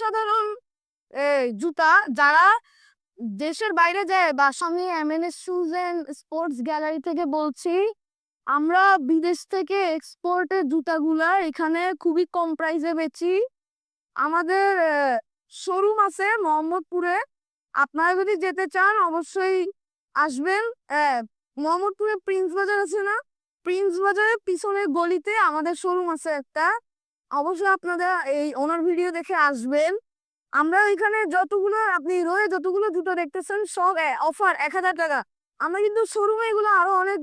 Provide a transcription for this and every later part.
অসাধারণ জুতা যারা দেশের বাইরে যায় বা আমি MNS shoes and sports gallery থেকে বলছি, আমরা বিদেশ থেকে এক্সপোর্টের জুতাগুলা এখানে খুবই কম প্রাইসে বেচি। আমাদের শোরুম আছে মোহাম্মদপুরে। আপনারা যদি যেতে চান অবশ্যই আসবেন। মোহাম্মদপুরে প্রিন্স বাজার আছে না? প্রিন্স বাজারের পিছনের গলিতে আমাদের শোরুম আছে একটা। অবশ্যই আপনারা এই ওনার ভিডিও দেখে আসবেন। আমরা এখানে যতগুলো আপনি রয়ে যতগুলো জুতো দেখতেছেন, সব অফার এক হাজার টাকা। আমরা কিন্তু শোরুমে এগুলো আরও অনেক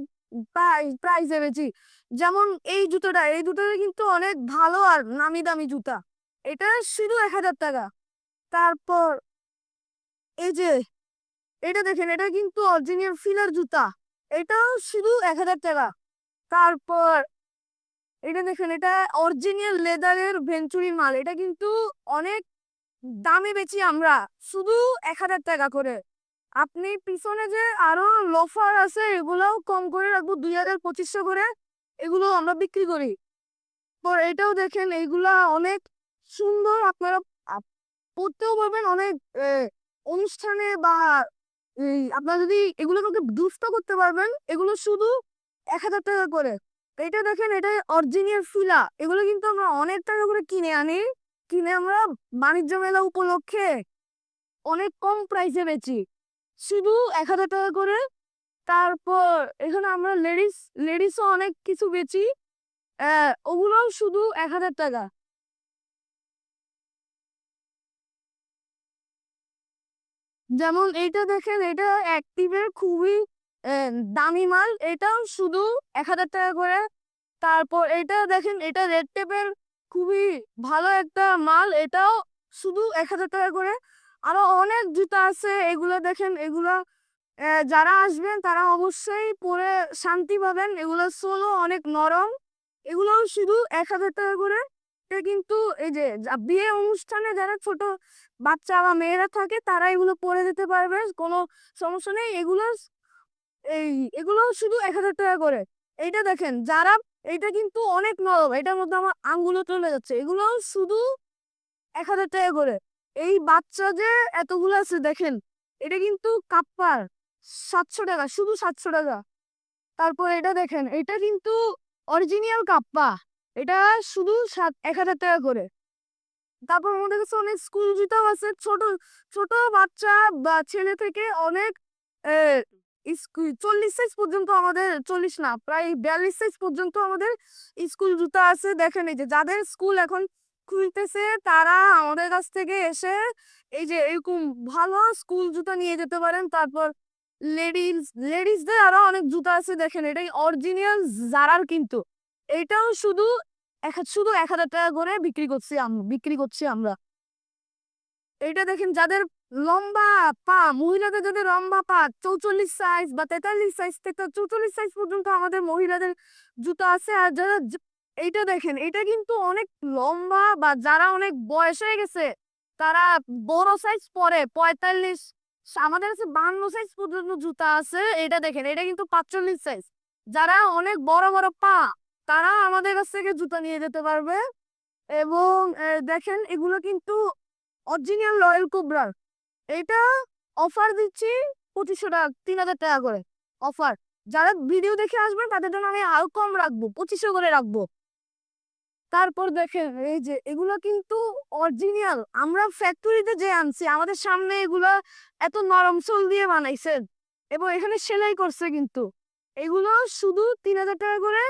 প্রাইসে বেচি। যেমন এই জুতোটা এই জুতোটা কিন্তু অনেক ভালো আর নামি দামি জুতা। এটা শুধু এক হাজার টাকা। তারপর এই যে, এটা দেখেন, এটা কিন্তু অরিজিনাল ফিলার জুতা। এটাও শুধু এক হাজার টাকা। তারপর এটা দেখেন, এটা অরিজিনাল লেদারের ভেঞ্চুরির মাল। এটা কিন্তু অনেক দামে বেচি আমরা, শুধু এক হাজার টাকা করে। আপনি পিছনে যে আরও লোফার আছে, এগুলোও কম করে রাখব, দুই হাজার পঁচিশশো করে। এগুলো আমরা বিক্রি করি। পর এটাও দেখেন এইগুলা অনেক সুন্দর আপনারা আপ- পরতেও পারবেন অনেক অনুষ্ঠানে বা আপনারা যদি এগুলোকে দুষ্ট করতে পারবেন, এগুলো শুধু এক হাজার টাকা করে। এটা দেখেন এটা অরিজিনাল ফিলা এগুলো কিন্তু আমরা অনেক টাকা করে কিনে আনি। কিনে আমরা বাণিজ্য মেলা উপলক্ষে অনেক কম প্রাইসে বেচি। শুধু এক হাজার টাকা করে। তারপর এখানে আমরা লেডিস লেডিসও অনেক কিছু বেচি। আহ, ওগুলোও শুধু এক হাজার টাকা। যেমন এইটা দেখেন এটা অ্যাক্টিভের খুবই দামি মাল, এটাও শুধু এক হাজার টাকা করে। তারপর এটা দেখেন, এটা রেড টেপের খুবই ভালো একটা মাল, এটাও শুধু এক হাজার টাকা করে। আরও অনেক জুতা আছে, এগুলো দেখেন, এগুলো যারা আসবেন তারা অবশ্যই পরে শান্তি পাবেন। এগুলো সোলও অনেক নরম এগুলো শুধু এক হাজার টাকা করে। এটা কিন্তু এই যে, বিয়ে অনুষ্ঠানে যারা ছোট বাচ্চা বা মেয়েরা থাকে তারা এগুলো পরে যেতে পারবে, কোনো সমস্যা নেই। এগুলো এই এগুলো শুধু এক হাজার টাকা করে। এইটা দেখেন, যারা, এইটা কিন্তু অনেক নরম, এটার মধ্যে আমার আঙ্গুলো চলে যাচ্ছে। এগুলো শুধু এক হাজার টাকা করে। এই বাচ্চা যে এতগুলো আছে, দেখেন, এটা কিন্তু কাপ্পার, সাতশো টাকা, শুধু সাতশো টাকা। তারপর এটা দেখেন, এটা কিন্তু অরিজিনাল কাপ্পা। এটা শুধু সাত, এক হাজার টাকা করে। তারপর আমাদের কাছে অনেক স্কুল জুতাও আছে। ছোট ছোট বাচ্চা বা ছেলে থেকে অনেক চল্লিশ সাইজ পর্যন্ত আমাদের, চল্লিশ না, প্রায় বিয়াল্লিশ সাইজ পর্যন্ত আমাদের স্কুল জুতা আছে। দেখেন এই যে যাদের স্কুল এখন খুলতেছে, তারা আমাদের কাছ থেকে এসে এই যে এরকম ভালো স্কুল জুতা নিয়ে যেতে পারেন। তারপর লেডিস, লেডিসদের আরও অনেক জুতা আছে। দেখেন এটাই অরিজিনাল জারার কিন্তু। এটাও শুধু এক হাজার- শুধু এক হাজার টাকা করে বিক্রি করছি আমরা বিক্রি করছি আমরা। এটা দেখেন যাদের লম্বা পা, মহিলাদের যাদের লম্বা পা চৌচল্লিশ সাইজ বা তেতাল্লিশ সাইজ থেকে চৌচল্লিশ সাইজ পর্যন্ত আমাদের মহিলাদের জুতো আছে, আর যারা এইটা দেখেন এটা কিন্তু অনেক লম্বা বা যারা অনেক বয়স হয়ে গেছে, তারা বড় সাইজ পরে পঁয়তাল্লিশ, আমাদের কাছে বান্ন সাইজ পর্যন্ত জুতা আছে এটা দেখেন এটা কিন্তু পাঁচচল্লিশ সাইজ যারা অনেক বড় বড় পা, তারা আমাদের কাছ থেকে জুতা নিয়ে যেতে পারবে। এবং দেখেন, এগুলো কিন্তু অরিজিনাল রয়্যাল কোবরার এটা অফার দিচ্ছি পঁচিশশো টাকা, তিন হাজার টাকা করে। অফার যারা ভিডিও দেখে আসবেন তাদের জন্য আমি আরও কম রাখব, পঁচিশশো করে রাখব। তারপর দেখেন, এই যে এগুলো কিন্তু অরিজিনাল আমরা ফ্যাক্টরিতে যে আনছি, আমাদের সামনে এগুলা এত নরম সোল দিয়ে বানাইছে এবং এখানে সেলাই করছে কিন্তু। এগুলো শুধু তিন হাজার টাকা করে।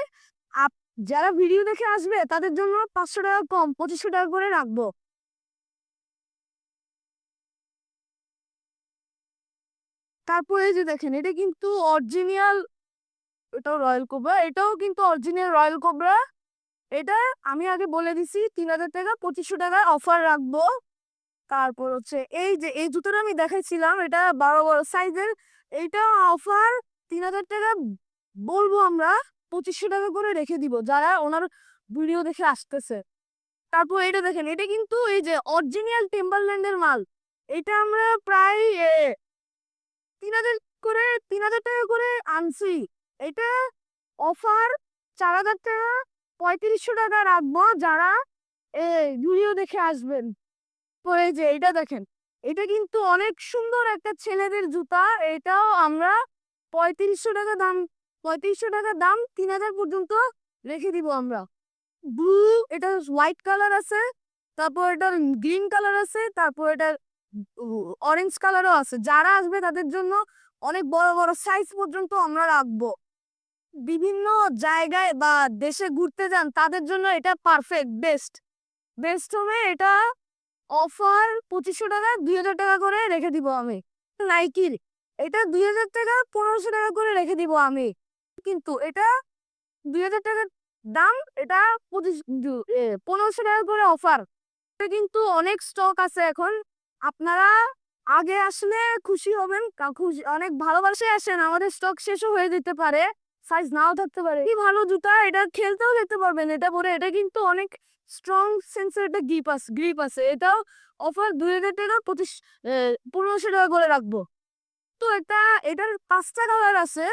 যারা ভিডিও দেখে আসবে, তাদের জন্য পাঁচশো টাকা কম, পঁচিশশো টাকা করে রাখব। তারপরে এই যে দেখেন, এটা কিন্তু অরিজিনাল এটাও রয়্যাল কোবরা এটাও কিন্তু অরিজিনাল রয়্যাল কোবরা এটা আমি আগে বলে দিছি, তিন হাজার টাকা, পঁচিশশো টাকায় অফার রাখব। তারপর হচ্ছে এই যে, এই জুতোটা আমি দেখাইছিলাম, এটা বারো বড় সাইজের এইটা অফার তিন হাজার টাকা বলব আমরা, পঁচিশশো টাকা করে রেখে দিব, যারা ওনার ভিডিও দেখে আসতেছে। তারপর এটা দেখেন, এটা কিন্তু এই যে অরিজিনাল টিম্বারল্যান্ডের মাল, এটা আমরা প্রায় তিন হাজার করে, তিন হাজার টাকা করে আনছি। এটা অফার চার হাজার টাকা, পঁয়ত্রিশশো টাকা রাখব যারা ভিডিও দেখে আসবেন। তারপরে যে এটা দেখেন, এটা কিন্তু অনেক সুন্দর একটা ছেলেদের জুতা। এটাও আমরা পঁয়ত্রিশশো টাকা দাম, পঁয়ত্রিশশো টাকা দাম তিন হাজার পর্যন্ত রেখে দিব আমরা। ব্লু এটা হোয়াইট কালার আছে, তারপর এটার গ্রিন কালার আছে, তারপর এটার অরেঞ্জ কালারও আছে। যারা আসবে তাদের জন্য অনেক বড় বড় সাইজ পর্যন্ত আমরা রাখব। বিভিন্ন জায়গায় বা দেশে ঘুরতে যান, তাদের জন্য এটা পারফেক্ট বেস্ট বেস্ট হবে এটা অফার পঁচিশশো টাকা, দুই হাজার টাকা করে রেখে দিব আমি। নাইকির এটা দুই হাজার টাকা, পনেরোশো টাকা করে রেখে দিব আমি। কিন্তু এটা দুই হাজার টাকার দাম, এটা পঁচিশ পনেরোশো টাকা করে অফার কিন্তু অনেক স্টক আছে এখন। আপনারা আগে আসলে খুশি হবেন খুশি, অনেক ভালোবাসে আসেন, আমাদের স্টক শেষও হয়ে যেতে পারে সাইজ নাও থাকতে পারে। কি ভালো জুতা, এটা খেলতেও যেতে পারবেন, এটা পরে, এটা কিন্তু অনেক স্ট্রং সেন্সের একটা গ্রিপ আছে গ্রিপ আছে, এটাও অফার দুই হাজার টাকা পঁচিশ পনেরোশো টাকা করে রাখব। তো এটা, এটার পাঁচটা কালার আছে,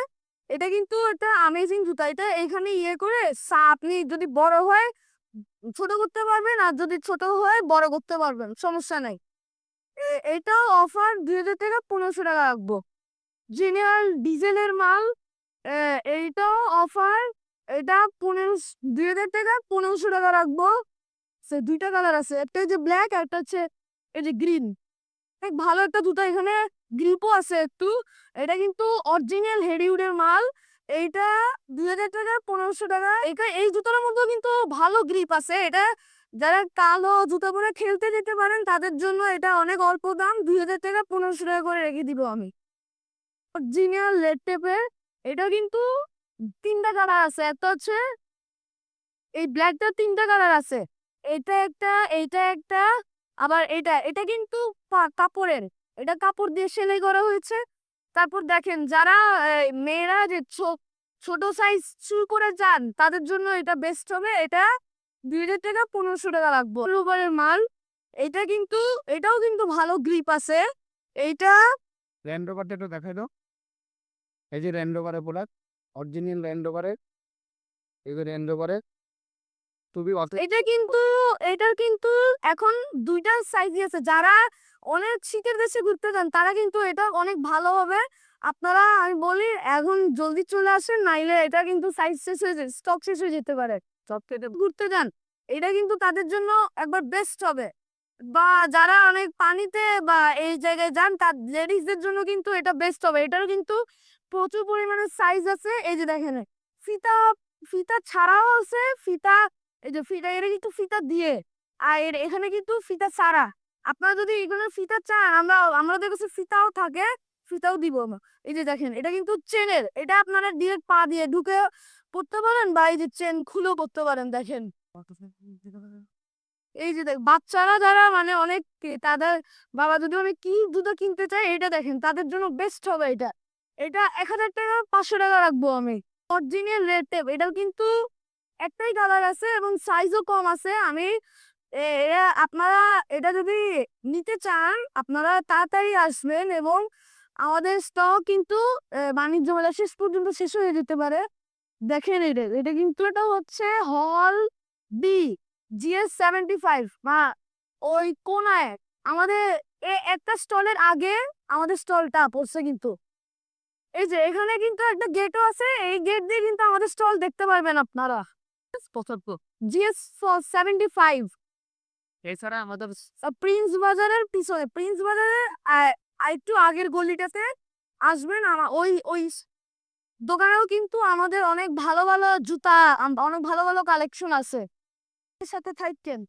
এটা কিন্তু একটা আমেজিং জুতা, এটা এখানে ইয়ে করে আপনি যদি বড় হয়, ছোট করতে পারবেন, আর যদি ছোট হয়, বড় করতে পারবেন, সমস্যা নাই। এ- এটাও অফার দুই হাজার থেকে পনেরোশো টাকা রাখব। জেনারেল ডিজেলের মাল এইটাও অফার, এটা পনেরো দুই হাজার টাকা পনেরোশো টাকা রাখব। সে দুইটা কালার আছে, একটা হচ্ছে ব্ল্যাক আর একটা হচ্ছে, এই যে গ্রিন। ভালো একটা জুতা এখানে গ্রিপও আছে একটু। এটা কিন্তু অরিজিনাল হেডিউডের মাল, এইটা দুই হাজার টাকা পনেরোশো টাকা। এটা, এই জুতোর মধ্যেও কিন্তু ভালো গ্রিপ আছে। এটা যারা কালো জুতো পরে খেলতে যেতে পারেন, তাদের জন্য এটা অনেক অল্প দাম। দুই হাজার টাকা, পনেরোশো টাকা করে রেখে দিব আমি। অরিজিনাল রেড টেপের এটা কিন্তু তিনটা কালার আছে। একটা হচ্ছে এই ব্ল্যাকটা তিনটা কালার আছে। এটা একটা, এইটা একটা, আবার এটা এটা কিন্তু কাপড়ের। এটা কাপড় দিয়ে সেলাই করা হয়েছে। তারপর দেখেন, যারা মেয়েরা যে ছোট সাইজ শুরু করে যান, তাদের জন্য এটা বেস্ট হবে। এটা দুই হাজার টাকা পনেরোশো টাকা লাগবে। রোবারের মাল এটা কিন্তু এটাও কিন্তু ভালো গ্রিপ আছে। এইটা ল্যান্ড রোভারটা একটু দেখাই দাও। এই যে ল্যান্ড রোভারের প্রোডাক্ট অরিজিনাল ল্যান্ড রোভারের এই যে ল্যান্ড রোভারের খুবই এটা কিন্তু এটার কিন্তু এখন দুইটা সাইজই আছে। যারা অনেক শীতের দেশে ঘুরতে যান তারা কিন্তু এটা অনেক ভালো হবে। আপনারা আমি বলি এখন জলদি চলে আসেন নাইলে এটা কিন্তু সাইজ শেষ হয়ে যায় স্টক শেষ হয়ে যেতে পারে। সব থেকে ঘুরতে যান। এটা কিন্তু তাদের জন্য একবার বেস্ট হবে। বা যারা অনেক পানিতে বা এই জায়গায় যান, তার লেডিসদের জন্য কিন্তু এটা বেস্ট হবে। এটারও কিন্তু প্রচুর পরিমাণে সাইজ আছে। এই যে দেখেন, ফিতা ফিতা ছাড়াও আছে। ফিতা, এই যে ফিতা, এটা কিন্তু ফিতা দিয়ে। আর এখানে কিন্তু ফিতা ছাড়া। আপনারা যদি এখানে ফিতা চান, আমরা, আমাদের কাছে ফিতাও থাকে। ফিতাও দিব আমরা। এই যে দেখেন, এটা কিন্তু চেনের, এটা আপনারা ডিরেক্ট পা দিয়ে ঢুকে পড়তে পারেন বা এই যে চেন খুলেও পড়তে পারেন, দেখেন। এই যে দেখ, বাচ্চারা যারা মানে অনেক তাদের বাবা যদি অনেক কি জুতো কিনতে চায় এটা দেখেন, তাদের জন্য বেস্ট হবে এটা। এটা এক হাজার টাকা, পাঁচশো টাকা রাখব আমি। অরিজিনাল রেড টেপ, এটাও কিন্তু একটাই কালার আছে এবং সাইজও কম আছে। আমি আপনারা এটা যদি নিতে চান, আপনারা তাড়াতাড়ি আসবেন এবং আমাদের স্টক কিন্তু বাণিজ্য মেলা শেষ পর্যন্ত শেষ হয়ে যেতে পারে। দেখেন এটা এটা কিন্তু এটা হচ্ছে হল বি জিএস সেভেন্টি ফাইভ বা ওই কোনায়। আমাদের এ একটা স্টলের আগে আমাদের স্টলটা পড়ছে কিন্তু। এই যে এখানে কিন্তু একটা গেটও আছে এই গেট দিয়ে কিন্তু আমাদের স্টল দেখতে পারবেন আপনারা। জিএস সেভেন্টি ফাইভ এছাড়া আমাদের প্রিন্স বাজারের পিছনে প্রিন্স বাজারের আরেকটু আগের গলিটাতে আসবেন আমার ওই ওই দোকানেও কিন্তু আমাদের অনেক ভালো ভালো জুতা অনেক ভালো ভালো কালেকশন আছে। সাথে থাকতেন।